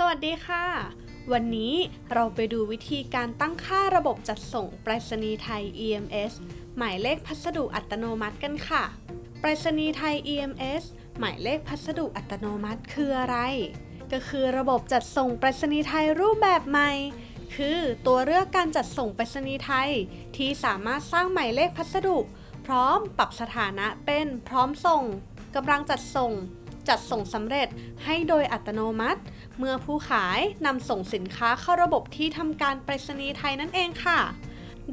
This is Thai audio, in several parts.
สวัสดีค่ะ วันนี้เราไปดูวิธีการตั้งค่าระบบจัดส่งไปรษณีย์ไทย EMS หมายเลขพัสดุอัตโนมัติกันค่ะ ไปรษณีย์ไทย EMS หมายเลขพัสดุอัตโนมัติคืออะไร ก็คือระบบจัดส่งไปรษณีย์ไทยรูปแบบใหม่ คือตัวเลือกการจัดส่งไปรษณีย์ไทย ที่สามารถสร้างหมายเลขพัสดุ พร้อมปรับสถานะเป็นพร้อมส่งกำลังจัดส่ง จัดส่งสำเร็จให้โดยอัตโนมัติ เมื่อผู้ขายนำส่งสินค้าเข้าระบบที่ทำการไปรษณีย์ไทยนั่นเองค่ะ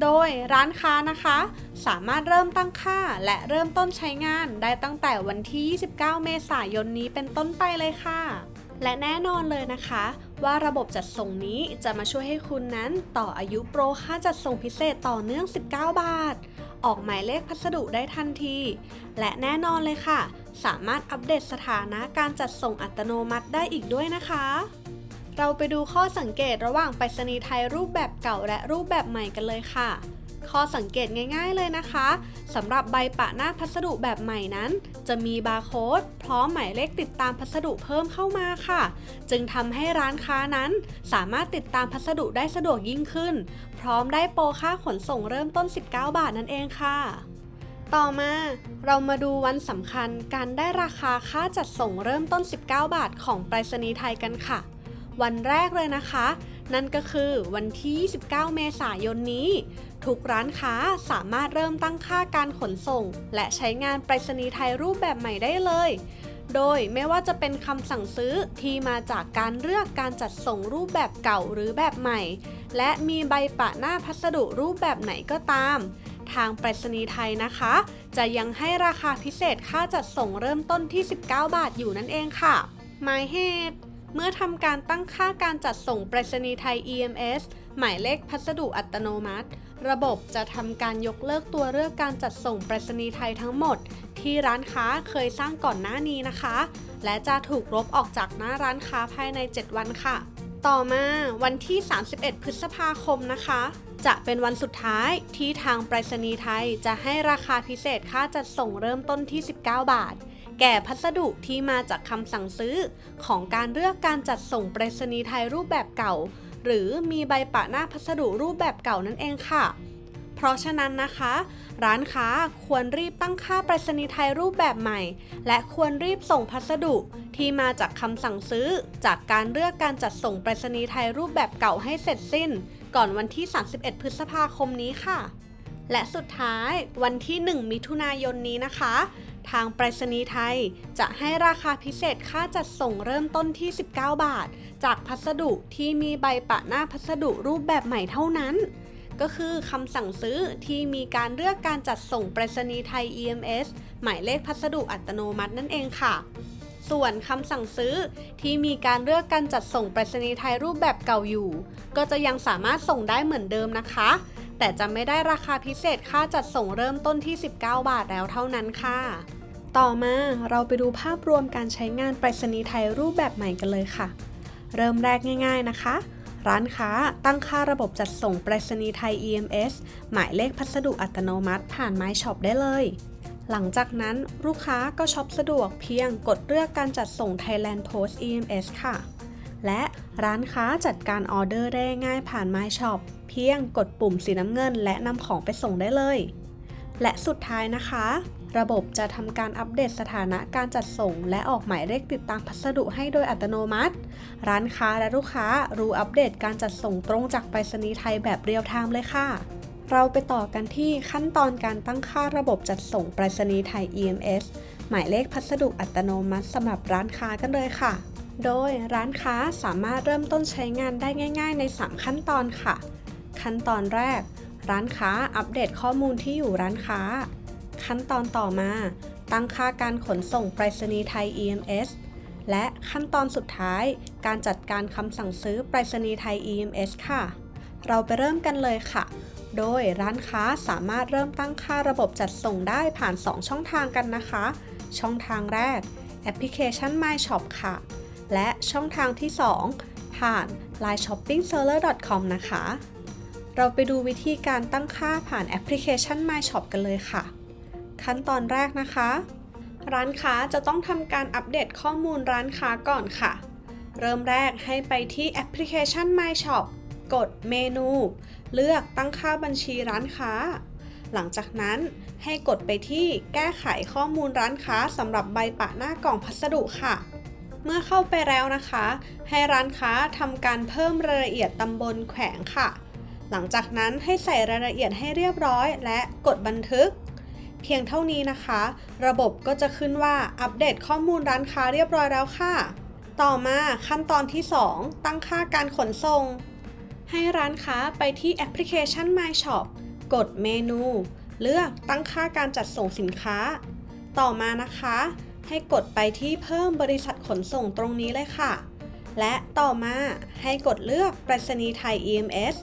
โดยร้านค้านะคะ สามารถเริ่มตั้งค่าและเริ่มต้นใช้งานได้ตั้งแต่วันที่ 29 เมษายนนี้เป็นต้นไปเลยค่ะและแน่นอนเลยนะคะ ว่าระบบจัดส่งนี้จะมาช่วยให้คุณนั้นต่ออายุโปรค่าจัดส่งพิเศษต่อเนื่อง 19 บาท ออกหมายเลขพัสดุได้ทันที และแน่นอนเลยค่ะ สามารถอัปเดตสถานะการจัดส่งอัตโนมัติได้อีกด้วยนะคะ เราไปดูข้อสังเกตระหว่างไปรษณีย์ไทยรูปแบบเก่าและรูปแบบใหม่กันเลยค่ะ ข้อสังเกตง่าย ๆเลยนะคะสำหรับใบปะหน้าพัสดุแบบใหม่นั้น จะมีบาร์โค้ดพร้อมหมายเลขติดตามพัสดุเพิ่มเข้ามาค่ะ จึงทำให้ร้านค้านั้น สามารถติดตามพัสดุได้สะดวกยิ่งขึ้น พร้อมได้โปรค่าขนส่งเริ่มต้น 19 บาทนั่นเองค่ะ ต่อมาเรามาดูวันสำคัญการได้ราคาค่าจัดส่งเริ่มต้น 19 บาทของไปรษณีย์ไทยกันค่ะ วันแรกเลยนะคะ นั่นก็คือวันที่ 29 เมษายนนี้ ทุกร้านค้าสามารถเริ่มตั้งค่าการขนส่ง และใช้งานไปรษณีย์ไทยรูปแบบใหม่ได้เลย โดยไม่ว่าจะเป็นคำสั่งซื้อที่มาจากการเลือกการจัดส่งรูปแบบเก่าหรือแบบใหม่ และมีใบปะหน้าพัสดุรูปแบบไหนก็ตาม ทางไปรษณีย์ไทยนะคะ จะยังให้ราคาพิเศษค่าจัดส่งเริ่มต้นที่ 19 บาทอยู่นั่นเองค่ะหมายเหตุเมื่อทำการตั้งค่าการจัดส่งไปรษณีย์ไทย EMS หมายเลขพัสดุอัตโนมัติ ระบบจะทำการยกเลิกตัวเลือกการจัดส่งไปรษณีย์ไทยทั้งหมด ที่ร้านค้าเคยสร้างก่อนหน้านี้นะคะ และจะถูกลบออกจากหน้าร้านค้าภายใน 7 วันค่ะ ต่อมาวันที่ 31 พฤษภาคมนะคะ จะเป็นวันสุดท้ายที่ทางไปรษณีย์ไทยจะให้ราคาพิเศษค่าจัดส่งเริ่มต้นที่ 19 บาท แก่พัสดุที่มาจากคำสั่งซื้อ ของการเลือกการจัดส่งไปรษณีย์ไทยรูปแบบเก่า หรือมีใบปะหน้าพัสดุรูปแบบเก่านั่นเองค่ะ เพราะฉะนั้นนะคะ ร้านค้าควรรีบตั้งค่าไปรษณีย์ไทยรูปแบบใหม่ และควรรีบส่งพัสดุที่มาจากคำสั่งซื้อ จากการเลือกการจัดส่งไปรษณีย์ไทยรูปแบบเก่าให้เสร็จสิ้น ก่อนวันที่ 31 พฤษภาคมนี้ค่ะ และสุดท้ายวันที่ 1 มิถุนายนนี้นะคะ ทางไปรษณีย์ไทยจะให้ราคาพิเศษค่าจัดส่งเริ่มต้นที่ 19 บาท จากพัสดุที่มีใบปะหน้าพัสดุรูปแบบใหม่เท่านั้น ก็คือคำสั่งซื้อที่มีการเลือกการจัดส่งไปรษณีย์ไทย EMS หมายเลขพัสดุอัตโนมัตินั่นเองค่ะ ส่วนคำสั่งซื้อที่มีการเลือกการจัดส่งไปรษณีย์ไทยรูปแบบเก่าอยู่ ก็จะยังสามารถส่งได้เหมือนเดิมนะคะ แต่จะไม่ได้ราคาพิเศษค่าจัดส่งเริ่มต้นที่ 19 บาทแล้วเท่านั้นค่ะ ต่อมาเราไปดูภาพรวมการใช้งานไปรษณีย์ไทยรูปแบบใหม่กันเลยค่ะ เริ่มแรกง่าย ๆนะคะ ร้านค้าตั้งค่าระบบจัดส่งไปรษณีย์ไทย EMS หมายเลขพัสดุอัตโนมัติผ่าน My Shop ได้เลย หลังจากนั้นลูกค้าก็ช็อปสะดวกเพียงกดเลือกการจัดส่ง Thailand Post EMS ค่ะ และร้านค้าจัดการออเดอร์ได้ง่ายผ่าน My Shop เพียงกดปุ่มสีน้ำเงิน และนำของไปส่งได้เลย และสุดท้ายนะคะ ระบบจะทำการอัปเดตสถานะการจัดส่ง และออกหมายเลขติดตามพัสดุให้โดยอัตโนมัติ ร้านค้าและลูกค้ารู้อัปเดตการจัดส่งตรงจากไปรษณีย์ไทยแบบเรียลไทม์เลยค่ะเราไปต่อกันที่ขั้นตอนการตั้งค่าระบบจัดส่งไปรษณีย์ไทย EMS หมายเลขพัสดุอัตโนมัติสำหรับร้านค้ากันเลยค่ะ โดยร้านค้าสามารถเริ่มต้นใช้งานได้ง่าย ๆ ใน 3 ขั้นตอนค่ะ ขั้นตอนแรก ร้านค้าอัปเดตข้อมูลที่อยู่ร้านค้า ขั้นตอนต่อมา ตั้งค่าการขนส่งไปรษณีย์ไทย EMS และขั้นตอนสุดท้าย การจัดการคำสั่งซื้อไปรษณีย์ไทย EMS ค่ะ เราไปเริ่มกันเลยค่ะ โดยร้านค้าสามารถเริ่มตั้งค่าระบบจัดส่งได้ผ่าน 2 ช่องทางกันนะคะ ช่องทางแรก แอปพลิเคชัน My Shop ค่ะ และช่องทางที่ 2 ผ่าน line shoppingseller.com นะคะ เราไปดูวิธีการตั้งค่าผ่านแอปพลิเคชัน My Shop กันเลยค่ะ ขั้นตอนแรกนะคะ ร้านค้าจะต้องทำการอัปเดตข้อมูลร้านค้าก่อนค่ะ เริ่มแรกให้ไปที่แอปพลิเคชัน My Shop กดเมนู เลือกตั้งค่าบัญชีร้านค้า หลังจากนั้นให้กดไปที่แก้ไขข้อมูลร้านค้าสำหรับใบปะหน้ากล่องพัสดุค่ะ เมื่อเข้าไปแล้วนะคะ ให้ร้านค้าทำการเพิ่มรายละเอียดตำบลแขวงค่ะ หลังจากนั้นให้ใส่รายละเอียดให้เรียบร้อย และกดบันทึก พียงเท่านี้นะคะ ระบบก็จะขึ้นว่าอัปเดตข้อมูลร้านค้าเรียบร้อยแล้วค่ะ ต่อมาขั้นตอนที่ 2 ตั้งค่าการขนส่ง ให้ร้านค้าไปที่แอปพลิเคชัน My Shop กดเมนู เลือกตั้งค่าการจัดส่งสินค้า ต่อมานะคะ ให้กดไปที่เพิ่มบริษัทขนส่งตรงนี้เลยค่ะ และต่อมาให้กดเลือกไปรษณีย์ไทย EMS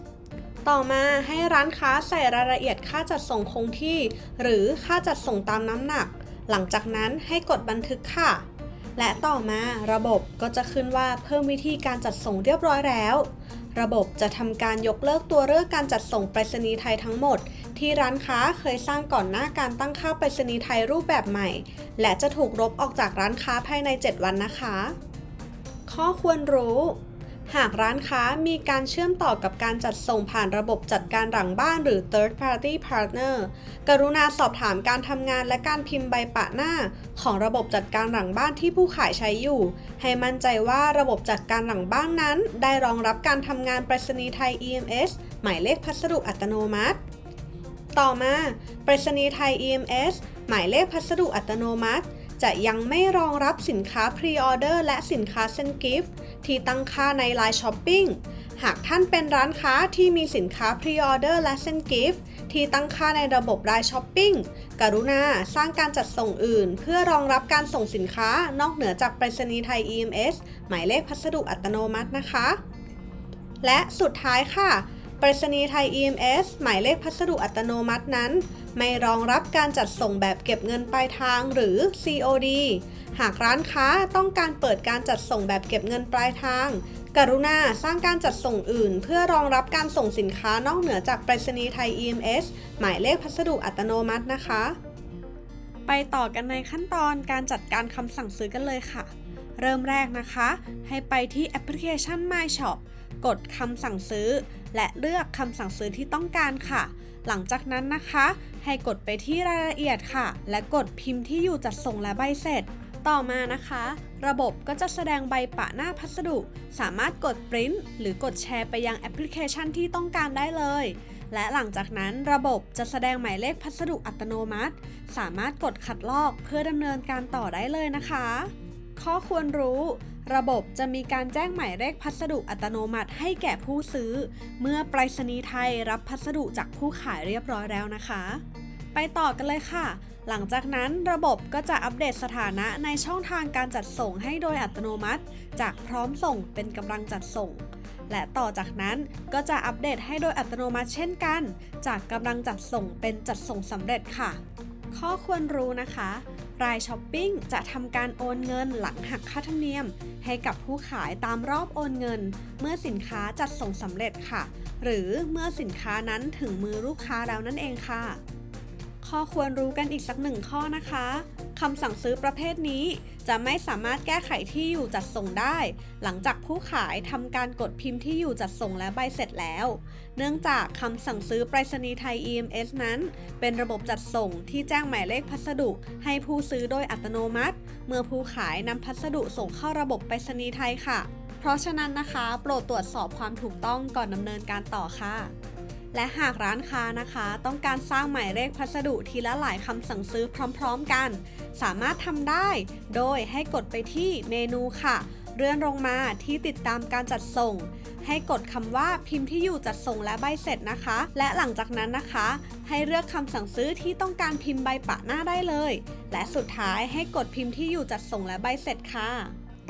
ต่อมาให้ร้านค้าใส่รายละเอียดค่าจัดส่งคงที่ หรือค่าจัดส่งตามน้ำหนัก หลังจากนั้นให้กดบันทึกค่ะ และต่อมาระบบก็จะขึ้นว่าเพิ่มวิธีการจัดส่งเรียบร้อยแล้ว ระบบจะทำการยกเลิกตัวเลือกการจัดส่งไปรษณีย์ไทยทั้งหมด ที่ร้านค้าเคยสร้างก่อนหน้าการตั้งค่าไปรษณีย์ไทยรูปแบบใหม่ และจะถูกลบออกจากร้านค้าภายใน 7 วันนะคะ ข้อควรรู้ หากร้านค้ามีการเชื่อมต่อกับการจัดส่งผ่านระบบจัดการหลังบ้านหรือ third party partner กรุณาสอบถามการทำงานและการพิมพ์ใบปะหน้า ของระบบจัดการหลังบ้านที่ผู้ขายใช้อยู่ ให้มั่นใจว่าระบบจัดการหลังบ้านนั้น ได้รองรับการทำงานไปรษณีย์ไทย EMS หมายเลขพัสดุอัตโนมัติ ต่อมาไปรษณีย์ไทย EMS หมายเลขพัสดุอัตโนมัติ จะยังไม่รองรับสินค้าพรีออเดอร์และสินค้าเซนกิฟต์ที่ตั้งค่าใน Line Shopping หากท่านเป็นร้านค้าที่มีสินค้าพรีออเดอร์และเซนกิฟต์ที่ตั้งค่าในระบบ Line Shopping กรุณาสร้างการจัดส่งอื่น เพื่อรองรับการส่งสินค้านอกเหนือจากไปรษณีย์ไทย EMS หมายเลขพัสดุอัตโนมัตินะคะ และสุดท้ายค่ะ ไปรษณีย์ไทย EMS หมายเลขพัสดุอัตโนมัตินั้น ไม่รองรับการจัดส่งแบบเก็บเงินปลายทางหรือ COD หากร้านค้าต้องการเปิดการจัดส่งแบบเก็บเงินปลายทาง กรุณาสร้างการจัดส่งอื่น เพื่อรองรับการส่งสินค้านอกเหนือจากไปรษณีย์ไทย EMS หมายเลขพัสดุอัตโนมัตินะคะ ไปต่อกันในขั้นตอนการจัดการคำสั่งซื้อกันเลยค่ะ เริ่มแรกนะคะ ให้ไปที่แอปพลิเคชัน My Shop กดคำสั่งซื้อ และเลือกคำสั่งซื้อที่ต้องการค่ะ หลังจากนั้นนะคะ ให้กดไปที่รายละเอียดค่ะ และกดพิมพ์ที่อยู่จัดส่งและใบเสร็จ ต่อมานะคะ ระบบก็จะแสดงใบปะหน้าพัสดุ สามารถกดปริ้นหรือกดแชร์ไปยังแอปพลิเคชันที่ต้องการได้เลยและหลังจากนั้นระบบจะแสดงหมายเลขพัสดุอัตโนมัติ สามารถกดคัดลอกเพื่อดำเนินการต่อได้เลยนะคะ ข้อควรรู้ ระบบจะมีการแจ้งหมายเลขพัสดุอัตโนมัติให้แก่ผู้ซื้อ เมื่อไปรษณีย์ไทยรับพัสดุจากผู้ขายเรียบร้อยแล้วนะคะ ไปต่อกันเลยค่ะ หลังจากนั้นระบบก็จะอัปเดตสถานะในช่องทางการจัดส่งให้โดยอัตโนมัติ จากพร้อมส่งเป็นกำลังจัดส่ง และต่อจากนั้นก็จะอัปเดตให้โดยอัตโนมัติเช่นกัน จากกำลังจัดส่งเป็นจัดส่งสำเร็จค่ะ ข้อควรรู้นะคะ รายช้อปปิ้งจะทำการโอนเงินหลังหักค่าธรรมเนียม ให้กับผู้ขายตามรอบโอนเงิน เมื่อสินค้าจัดส่งสำเร็จค่ะ หรือเมื่อสินค้านั้นถึงมือลูกค้าแล้วนั่นเองค่ะ ข้อควรรู้กันอีกสักหนึ่งข้อนะคะำสั่งซื้อประเภทนี้ จะไม่สามารถแก้ไขที่อยู่จัดส่งได้ หลังจากผู้ขายทำการกดพิมพ์ที่อยู่จัดส่งและใบเสร็จแล้ว เนื่องจากคำสั่งซื้อไปรษณีย์ไทย EMS นั้น เป็นระบบจัดส่งที่แจ้งหมายเลขพัสดุ ให้ผู้ซื้อโดยอัตโนมัติ เมื่อผู้ขายนำพัสดุส่งเข้าระบบไปรษณีย์ไทยค่ะ เพราะฉะนั้นนะคะ โปรดตรวจสอบความถูกต้องก่อนดำเนินการต่อค่ะและหากร้านค้านะคะ ต้องการสร้างหมายเลขพัสดุทีละหลายคำสั่งซื้อพร้อม ๆ กัน สามารถทำได้ โดยให้กดไปที่เมนูค่ะ เลื่อนลงมาที่ติดตามการจัดส่ง ให้กดคำว่าพิมพ์ที่อยู่จัดส่งและใบเสร็จนะคะ และหลังจากนั้นนะคะ ให้เลือกคำสั่งซื้อที่ต้องการพิมพ์ใบปะหน้าได้เลย และสุดท้ายให้กดพิมพ์ที่อยู่จัดส่งและใบเสร็จค่ะ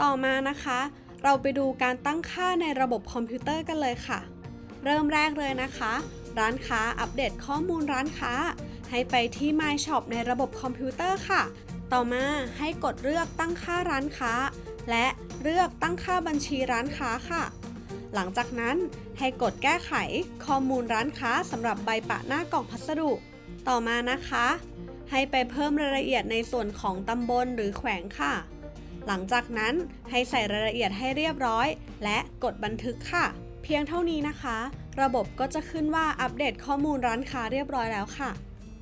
ต่อมานะคะ เราไปดูการตั้งค่าในระบบคอมพิวเตอร์กันเลยค่ะ เริ่มแรกเลยนะคะ ร้านค้าอัปเดตข้อมูลร้านค้าให้ไปที่ My Shop ในระบบคอมพิวเตอร์ค่ะ ต่อมาให้กดเลือกตั้งค่าร้านค้า และเลือกตั้งค่าบัญชีร้านค้าค่ะ หลังจากนั้นให้กดแก้ไขข้อมูลร้านค้าสำหรับใบปะหน้ากล่องพัสดุ ต่อมานะคะ ให้ไปเพิ่มรายละเอียดในส่วนของตำบลหรือแขวงค่ะ หลังจากนั้นให้ใส่รายละเอียดให้เรียบร้อย และกดบันทึกค่ะ เพียงเท่านี้นะคะ ระบบก็จะขึ้นว่าอัปเดตข้อมูลร้านค้าเรียบร้อยแล้วค่ะ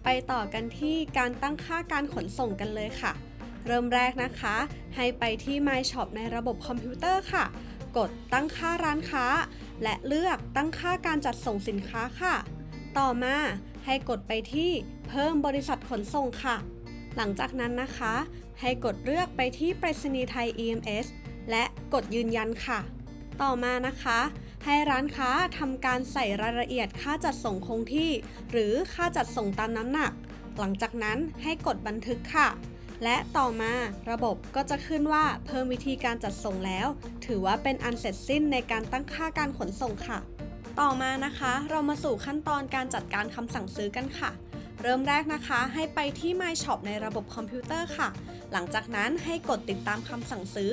ไปต่อกันที่การตั้งค่าการขนส่งกันเลยค่ะ เริ่มแรกนะคะ ให้ไปที่ My Shop ในระบบคอมพิวเตอร์ค่ะ กดตั้งค่าร้านค้า และเลือกตั้งค่าการจัดส่งสินค้าค่ะ ต่อมาให้กดไปที่เพิ่มบริษัทขนส่งค่ะ หลังจากนั้นนะคะ ให้กดเลือกไปที่ไปรษณีย์ไทย EMS และกดยืนยันค่ะ ต่อมานะคะ ให้ร้านค้าทำการใส่รายละเอียดค่าจัดส่งคงที่ หรือค่าจัดส่งตามน้ำหนัก หลังจากนั้นให้กดบันทึกค่ะ และต่อมาระบบก็จะขึ้นว่าเพิ่มวิธีการจัดส่งแล้ว ถือว่าเป็นอันเสร็จสิ้นในการตั้งค่าการขนส่งค่ะ ต่อมานะคะ เรามาสู่ขั้นตอนการจัดการคำสั่งซื้อกันค่ะ เริ่มแรกนะคะให้ไปที่ My Shop ในระบบคอมพิวเตอร์ค่ะ หลังจากนั้นให้กดติดตามคำสั่งซื้อ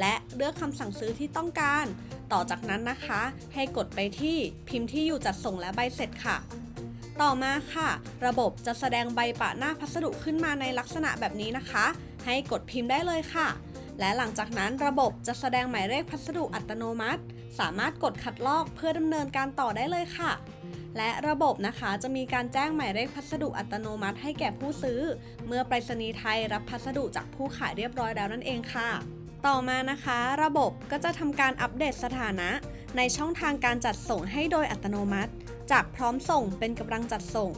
และเลือกคำสั่งซื้อที่ต้องการ ต่อจากนั้นนะคะ ให้กดไปที่พิมพ์ที่อยู่จัดส่งและใบเสร็จค่ะ ต่อมาค่ะ ระบบจะแสดงใบปะหน้าพัสดุขึ้นมาในลักษณะแบบนี้นะคะ ให้กดพิมพ์ได้เลยค่ะ และหลังจากนั้นระบบจะแสดงหมายเลขพัสดุอัตโนมัติ สามารถกดคัดลอกเพื่อดำเนินการต่อได้เลยค่ะ และระบบนะคะจะมีการแจ้งหมายเลขพัสดุอัตโนมัติให้แก่ผู้ซื้อ เมื่อไปรษณีย์ไทยรับพัสดุจากผู้ขายเรียบร้อยแล้วนั่นเองค่ะ ต่อมานะคะ ระบบก็จะทำการอัปเดตสถานะ ในช่องทางการจัดส่งให้โดยอัตโนมัติ จากพร้อมส่งเป็นกำลังจัดส่ง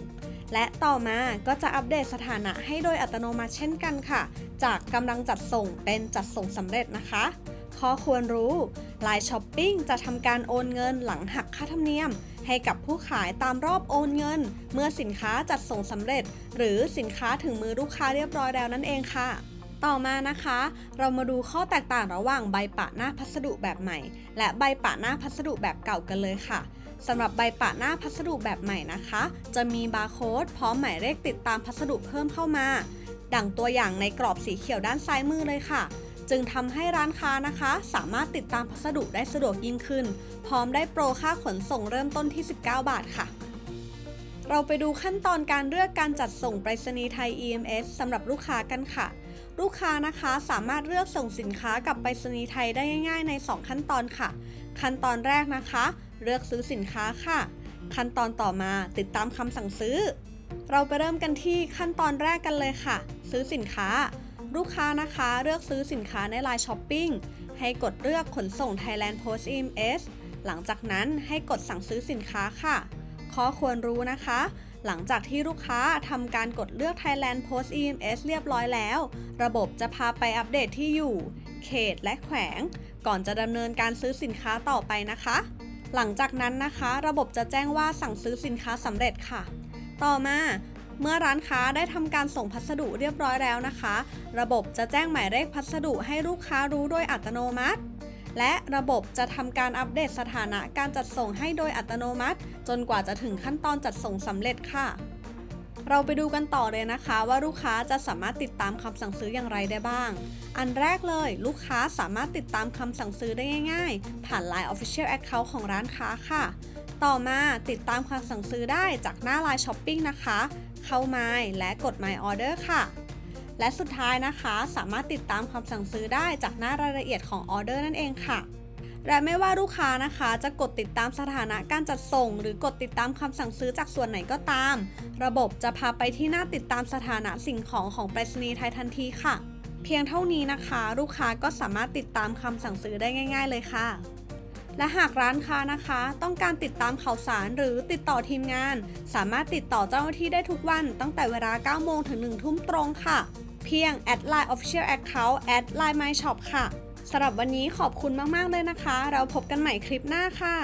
และต่อมาก็จะอัปเดตสถานะให้โดยอัตโนมัติเช่นกันค่ะ จากกำลังจัดส่งเป็นจัดส่งสำเร็จนะคะข้อควรรู้ Line Shopping จะทำการโอนเงินหลังหักค่าธรรมเนียม ให้กับผู้ขายตามรอบโอนเงิน เมื่อสินค้าจัดส่งสำเร็จ หรือสินค้าถึงมือลูกค้าเรียบร้อยแล้วนั่นเองค่ะ ต่อมานะคะ เรามาดูข้อแตกต่างระหว่างใบปะหน้าพัสดุแบบใหม่ และใบปะหน้าพัสดุแบบเก่ากันเลยค่ะสำหรับใบปะหน้าพัสดุแบบใหม่นะคะ จะมีบาร์โค้ดพร้อมหมายเลขติดตามพัสดุเพิ่มเข้ามา ดังตัวอย่างในกรอบสีเขียวด้านซ้ายมือเลยค่ะ จึงทำให้ร้านค้านะคะ สามารถติดตามพัสดุได้สะดวกยิ่งขึ้น พร้อมได้โปรค่าขนส่งเริ่มต้นที่ 19 บาทค่ะ เราไปดูขั้นตอนการเลือกการจัดส่งไปรษณีย์ไทย EMS สำหรับลูกค้ากันค่ะ ลูกค้านะคะสามารถเลือกส่งสินค้ากับไปรษณีย์ไทยได้ง่าย ๆ ใน 2 ขั้นตอนค่ะ ขั้นตอนแรกนะคะ เลือกซื้อสินค้าค่ะ ขั้นตอนต่อมาติดตามคำสั่งซื้อ เราไปเริ่มกันที่ขั้นตอนแรกกันเลยค่ะ ซื้อสินค้า ลูกค้านะคะเลือกซื้อสินค้าใน Line Shopping ให้กดเลือกขนส่ง Thailand Post EMS หลังจากนั้นให้กดสั่งซื้อสินค้าค่ะ ข้อควรรู้นะคะ หลังจากที่ลูกค้าทำการกดเลือก Thailand Post EMS เรียบร้อยแล้ว ระบบจะพาไปอัปเดตที่อยู่ เขตและแขวง ก่อนจะดำเนินการซื้อสินค้าต่อไปนะคะ หลังจากนั้นนะคะ ระบบจะแจ้งว่าสั่งซื้อสินค้าสำเร็จค่ะ ต่อมา เมื่อร้านค้าได้ทำการส่งพัสดุเรียบร้อยแล้วนะคะ ระบบจะแจ้งหมายเลขพัสดุให้ลูกค้ารู้โดยอัตโนมัติ และระบบจะทำการอัปเดตสถานะการจัดส่งให้โดยอัตโนมัติ จนกว่าจะถึงขั้นตอนจัดส่งสำเร็จค่ะ เราไปดูกันต่อเลยนะคะ ว่าลูกค้าจะสามารถติดตามคำสั่งซื้ออย่างไรได้บ้าง อันแรกเลย ลูกค้าสามารถติดตามคำสั่งซื้อได้ง่าย ๆ ผ่าน Line Official Account ของร้านค้าค่ะ ต่อมาติดตามคำสั่งซื้อได้จากหน้า Line Shopping นะคะ เข้า My และกด My Order ค่ะ และสุดท้ายนะคะสามารถติดตามคำสั่งซื้อได้จากหน้ารายละเอียดของออเดอร์นั่นเองค่ะ และไม่ว่าลูกค้านะคะจะกดติดตามสถานะการจัดส่ง หรือกดติดตามคำสั่งซื้อจากส่วนไหนก็ตาม ระบบจะพาไปที่หน้าติดตามสถานะสิ่งของของไปรษณีย์ไทยทันทีค่ะ เพียงเท่านี้นะคะ ลูกค้าก็สามารถติดตามคำสั่งซื้อได้ง่าย ๆ เลยค่ะ และหากร้านค้านะคะ ต้องการติดตามข่าวสารหรือติดต่อทีมงาน สามารถติดต่อเจ้าหน้าที่ได้ทุกวันตั้งแต่เวลา 9 โมงถึง 1 ทุ่มตรงค่ะ เพียง at line official account at line my shop ค่ะสำหรับวันนี้ขอบคุณมาก ๆ เลยนะคะ เราพบกันใหม่คลิปหน้าค่ะ